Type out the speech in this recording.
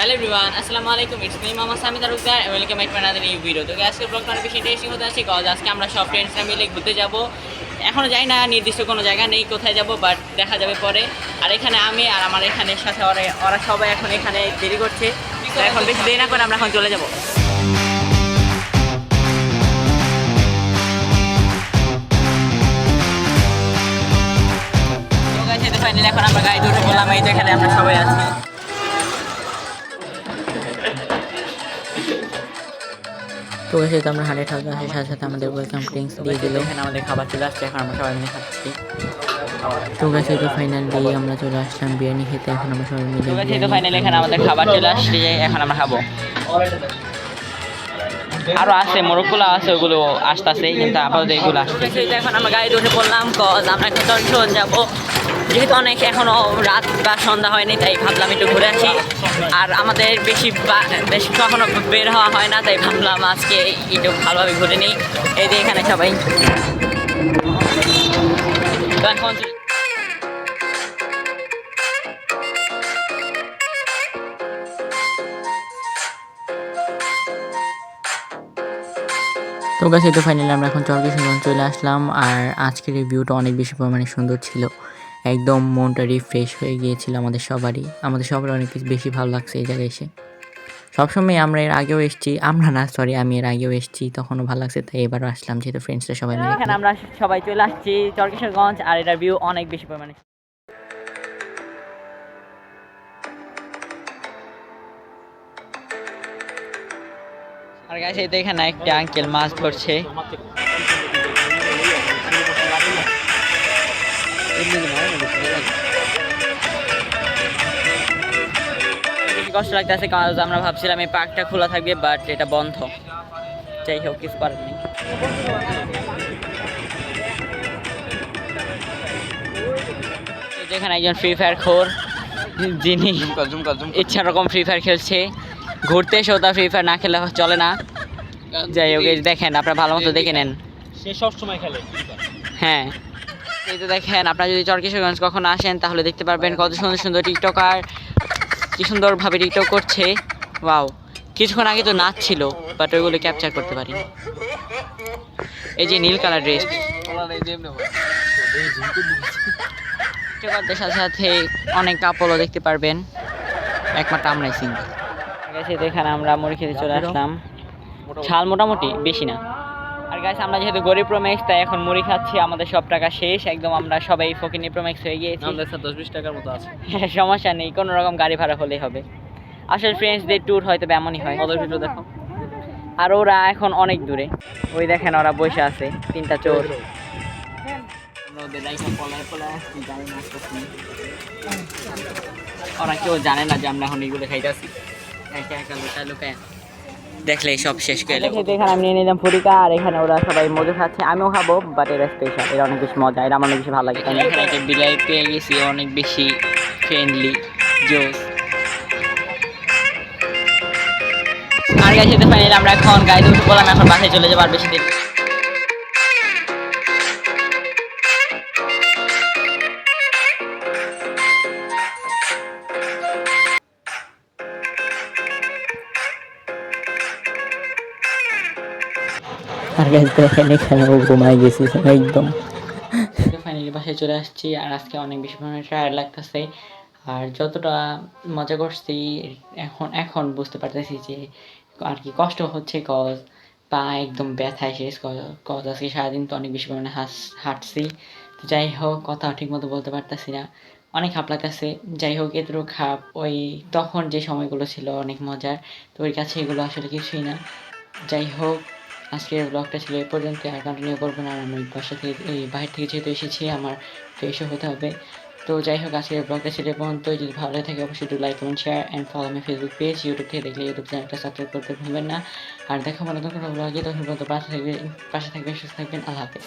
Hello everyone আসসালামু আলাইকুম it's me মামা Sami Talukdar welcome back to another new video তো আজকের ব্লগটা অনেক বেশি ইন্টারেস্টিং হতে আছে কজ আজকে আমরা সব ফ্রেন্ডসরা মিলে ঘুরতে যাব। এখনও যাই না, নির্দিষ্ট কোনো জায়গা নেই কোথায় যাব বাট দেখা যাবে পরে। আর এখানে আমি আর আমার এখানে সাথে ওরা সবাই এখন এখানে দেরি করছে। এখন বেশি দেরি না করে আমরা এখন চলে যাব। এখন আমরা গাড়ি উঠে বললাম, এই যেখানে আমরা সবাই আছি। তো এসে তো আমরা হান্ড্রেড থাউজেন্ড আসার সাথে সাথে আমাদের ওয়েলকাম ড্রিঙ্কস দিয়ে দিল। এখানে আমাদের খাবার চলে আসছে এখন আমরা সবাই মিলে খাচ্ছি। তো গেছে তো ফাইনালি আমরা চলে আসলাম বিরিয়ানি খেতে এখন আমরা সবাই মিলে তো গাইস, তো ফাইনালি এখানে আমাদের খাবার চলে আসছে এখন আমরা খাব। আরও আছে মোরগগুলো আছে ওগুলো আসতেছে কিন্তু আপাতত এগুলো আসছে। এখন আমরা গাড়িতে উঠে পড়লাম কজ আমরা দর্শন যাব। যেহেতু অনেক এখনও রাত বা সন্ধ্যা হয়নি, তাই ভাবলাম একটু ঘুরে আসি। আর আমাদের বেশি বেশি কখনো বের হওয়া হয় না, তাই ভাবলাম আজকে একটু ভালোভাবে ঘুরে নিই। এই যে এখানে সবাই। এখন তো গেছে তো ফাইনালি আমরা এখন চরকি সুন্দর চলে আসলাম, আর আজকের এই ভিউটা অনেক বেশি পরিমাণে সুন্দর ছিল। একদম মনটা রিফ্রেশ হয়ে গিয়েছিল আমাদের সবারই। আমাদের সবার অনেক বেশি- বেশি ভালো লাগছে এই জায়গায় এসে। সবসময় আমরা এর আগেও এসেছি আমরা না সরি আমি এর আগেও এসেছি তখনও ভালো লাগছে তাই এবারও আসলাম যেহেতু ফ্রেন্ডসরা সবাই মিলে। এখানে আমরা সবাই চলে আসছি চরকেশ্বরগঞ্জ আর এটার ভিউ অনেক বেশি পরিমাণে। আর গাছ এই তো এখানে একটা আঙ্কেল মাছ ধরছে। কষ্ট লাগতেছে কারণ আমরা ভাবছিলাম এই পার্কটা খোলা থাকবে বাট এটা বন্ধ। যাই হোক কিছু করার নেই। যেখানে একজন ফ্রি ফায়ার খোর যিনি ইচ্ছা রকম ফ্রি ফায়ার খেলছে। ঘুরতে এসেও তা ফ্রি ফায়ার না খেলে চলে না। যাই হোক এই দেখেন আপনারা ভালো মতো দেখে নেন। সে সব সময় খেলে। হ্যাঁ। এই তো দেখেন, আপনারা যদি চরকিশোরগঞ্জ কখনো আসেন, তাহলে দেখতে পারবেন কত সুন্দর সুন্দর টিকটকার, কি সুন্দরভাবে টিকটক করছে। ওয়াও, কিছুক্ষণ আগে তো নাচ ছিল, বাট ওইগুলো ক্যাপচার করতে পারি এই যে নীল কালার ড্রেস। টিকটকারদের সাথে সাথে অনেক কাপড়ও দেখতে পারবেন, একমাত্র আমরাই সিঙ্গেল এখানে আমরা মুড়ি খেতে চলে আসলাম। ঝাল মোটামুটি, বেশি না। আর গাছ আমরা যেহেতু গরিব প্রোম্যাক্স তাই এখন মুড়ি খাচ্ছি আমাদের সব টাকা শেষ। একদম আমরা সবাই ফকিনি প্রোম্যাক্স হয়ে গিয়েছি। আমাদের সাথে দশ বিশ টাকার মতো আছে। হ্যাঁ, সমস্যা নেই কোনো রকম গাড়ি ভাড়া হলেই হবে। আসলে ফ্রেন্ডসদের ট্যুর হয়তো এমনই হয়। ওদের ভিডিও দেখো। আর ওরা এখন অনেক দূরে। ওই দেখেন ওরা বসে আছে তিনটা চোর। ওরা কেউ জানে না যে আমরা এখন এগুলো খাইতেছি একা একা লুকায় লুকায়। দেখলে সব শেষ করে এখানে আমি নিয়ে নিলাম ফুরিকা আর এখানে ওরা সবাই মজা খাচ্ছে। আমিও খাব বাট এরা স্পেশাল এরা অনেক বেশি মজা এরা আমার অনেক বেশি ভালো লাগে। এখানে একটা বিলাই পেয়ে গেছি অনেক বেশি ফ্রেন্ডলি জোস। আর যেতে ফাইনালি আমরা এখন গাড়িতে উঠে বললাম এখন বাসায় চলে যাব আর বেশি দেরি। আর গাছ দেখেন, এখানে ও ঘুমাই গেছে, একদম। ফাইনালি বাসায় চলে আসছি, আর আজকে অনেক বেশি পরিমাণে টায়ার্ড লাগতেছে। আর যতটা মজা করছি, এখন এখন বুঝতে পারতেছি যে আর কি কষ্ট হচ্ছে কজ পা একদম ব্যথায় শেষ কজ আজকে সারাদিন তো অনেক বেশি পরিমাণে হাস, হাঁটছি। যাই হোক, কথা ঠিক মতো বলতে পারতেছি না। অনেক খাপ লাগতেছে। যাই হোক, এতটুকু খাপ ওই তখন যে সময়গুলো ছিল অনেক মজার, তো ওর কাছে এগুলো আসলে কিছুই না। যাই হোক আজকের ব্লগটা ছিল এই পর্যন্ত, আর কন্টিনিউ করব না আমি বাসা থেকে, এই বাইরে থেকে যেহেতু এসেছি, আমার ফ্রেশও হতে হবে। তো যাই হোক, আজকের ব্লগটা ছিল পর্যন্ত যদি ভালো লাগে থাকে, অবশ্যই like comment share and follow আমি ফেসবুক পেজ ইউটিউব থেকে দেখলে ইউটিউব চ্যানেলটা সাবস্ক্রাইব করতে ভুলবেন না। আর দেখো মনে কোনো ব্লগে তখন পর্যন্ত পাশে থাকবে পাশে থাকবেন, সুস্থ থাকবেন, আল্লাহ হাফেজ।